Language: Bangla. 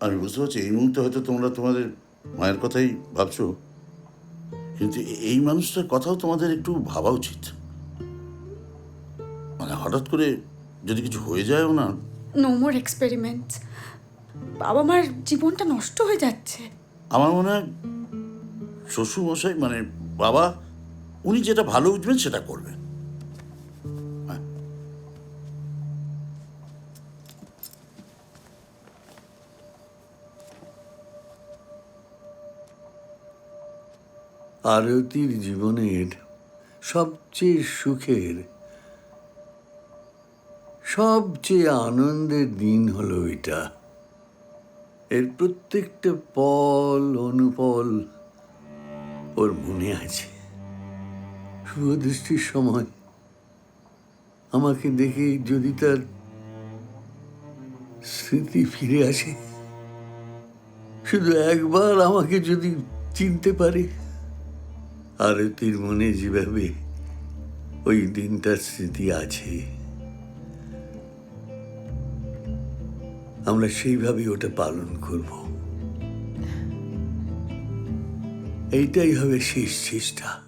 আমি বুঝতে পারছি এই মুহূর্তে হয়তো তোমরা তোমাদের মায়ের কথাই ভাবছ কিন্তু এই মানুষটার কথাও তোমাদের একটু ভাবা উচিত। মানে হঠাৎ করে যদি কিছু হয়ে যায় না। নো মোর এক্সপেরিমেন্টস বাবা মার জীবনটা নষ্ট হয়ে যাচ্ছে। আমার মনে হয় শ্বশুরমশাই মানে বাবা উনি যেটা ভালো বুঝবেন সেটা করবেন। আরতির জীবনের সবচেয়ে সুখের, সবচেয়ে আনন্দের দিন হলো এটা। এর প্রত্যেকটা পল, অনুপল ওর মনে আছে। শুভদৃষ্টির সময় আমাকে দেখে যদি তার স্মৃতি ফিরে আসে, শুধু একবার আমাকে যদি চিনতে পারে। আরতির মনে যেভাবে ওই দিনটার স্মৃতি আছে, আমরা সেইভাবে ওটা পালন করব। এইটাই হবে শেষ চেষ্টা।